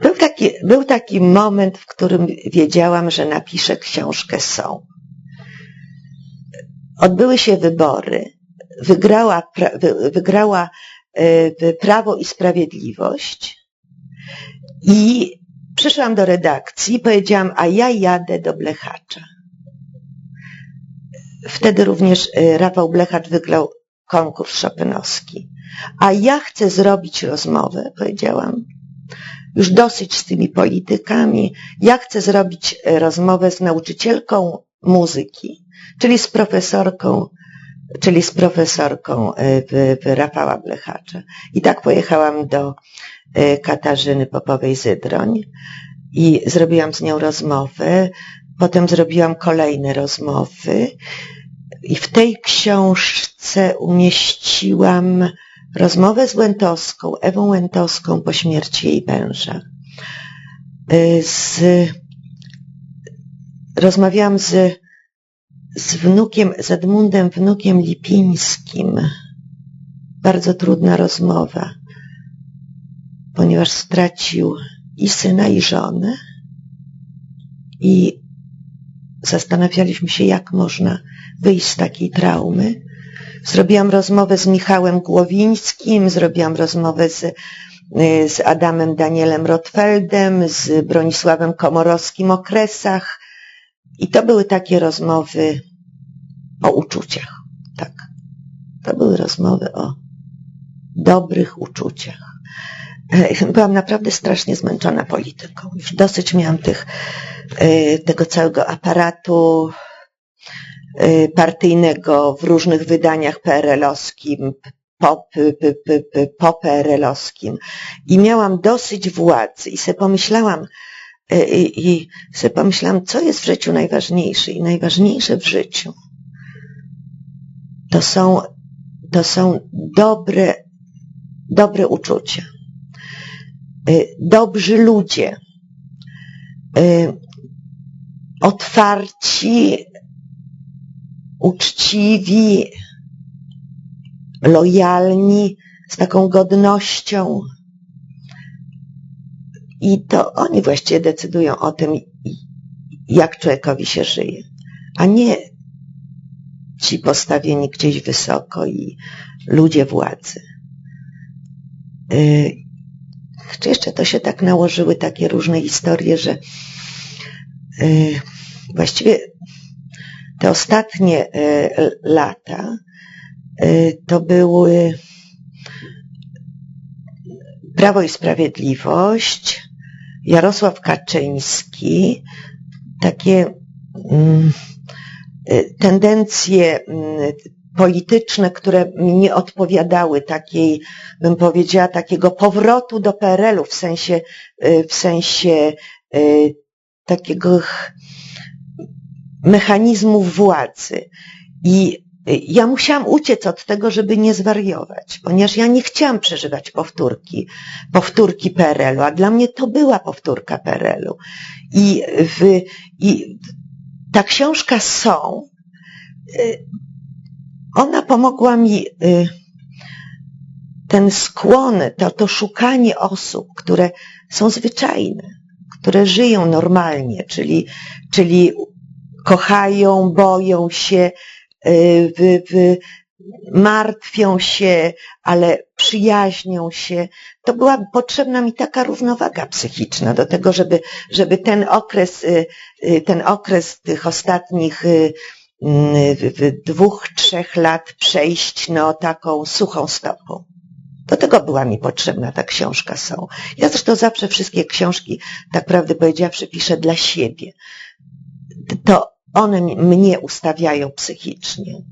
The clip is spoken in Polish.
Był taki, był taki moment, w którym wiedziałam, że napiszę książkę Są. Odbyły się wybory. Wygrała, wygrała y, Prawo i Sprawiedliwość i przyszłam do redakcji i powiedziałam, a ja jadę do Blechacza. Wtedy również y, Rafał Blechacz wygrał konkurs Chopinowski. A ja chcę zrobić rozmowę, powiedziałam. Już dosyć z tymi politykami. Ja chcę zrobić y, rozmowę z nauczycielką muzyki, czyli z profesorką, czyli z profesorką y, Rafała Blechacza. I tak pojechałam do Katarzyny Popowej-Zydroń i zrobiłam z nią rozmowę. Potem zrobiłam kolejne rozmowy i w tej książce umieściłam rozmowę z Łętowską, Ewą Łętowską po śmierci jej męża. Z, rozmawiałam z, z wnukiem, z Edmundem, wnukiem Lipińskim. Bardzo trudna rozmowa, ponieważ stracił i syna, i żonę. I zastanawialiśmy się, jak można wyjść z takiej traumy. Zrobiłam rozmowę z Michałem Głowińskim, zrobiłam rozmowę z, y, z Adamem Danielem Rotfeldem, z Bronisławem Komorowskim o Kresach. I to były takie rozmowy o uczuciach. Tak. To były rozmowy o dobrych uczuciach. Byłam naprawdę strasznie zmęczona polityką. Już dosyć miałam tych, y, tego całego aparatu partyjnego w różnych wydaniach PRL-owskim, po, po PRL-owskim. I miałam dosyć władzy i sobie pomyślałam, y, i, i sobie pomyślałam, co jest w życiu najważniejsze. I najważniejsze w życiu to są, to są dobre, dobre uczucia Y, dobrzy ludzie, y, otwarci, uczciwi, lojalni, z taką godnością. I to oni właściwie decydują o tym, jak człowiekowi się żyje, a nie ci postawieni gdzieś wysoko i ludzie władzy. Y, czy jeszcze to się tak nałożyły takie różne historie, że yy, właściwie te ostatnie yy, lata yy, to były Prawo i Sprawiedliwość, Jarosław Kaczyński, takie mm, y, tendencje mm, polityczne, które mi nie odpowiadały takiej, bym powiedziała, takiego powrotu do PRL-u w sensie, w sensie takiego mechanizmów władzy. I y, ja musiałam uciec od tego, żeby nie zwariować, ponieważ ja nie chciałam przeżywać powtórki, powtórki PRL-u, a dla mnie to była powtórka PRL-u. I, w, i ta książka są, ona pomogła mi y, ten skłon, to, to szukanie osób, które są zwyczajne, które żyją normalnie, czyli, czyli kochają, boją się, y, w, w, martwią się, ale przyjaźnią się. To była potrzebna mi taka równowaga psychiczna do tego, żeby, żeby ten okres, y, ten okres tych ostatnich dwóch, trzech lat przejść no, taką suchą stopą. Do tego była mi potrzebna ta książka są. Ja zresztą zawsze wszystkie książki, tak prawdę powiedziawszy, piszę dla siebie. To one mnie ustawiają psychicznie.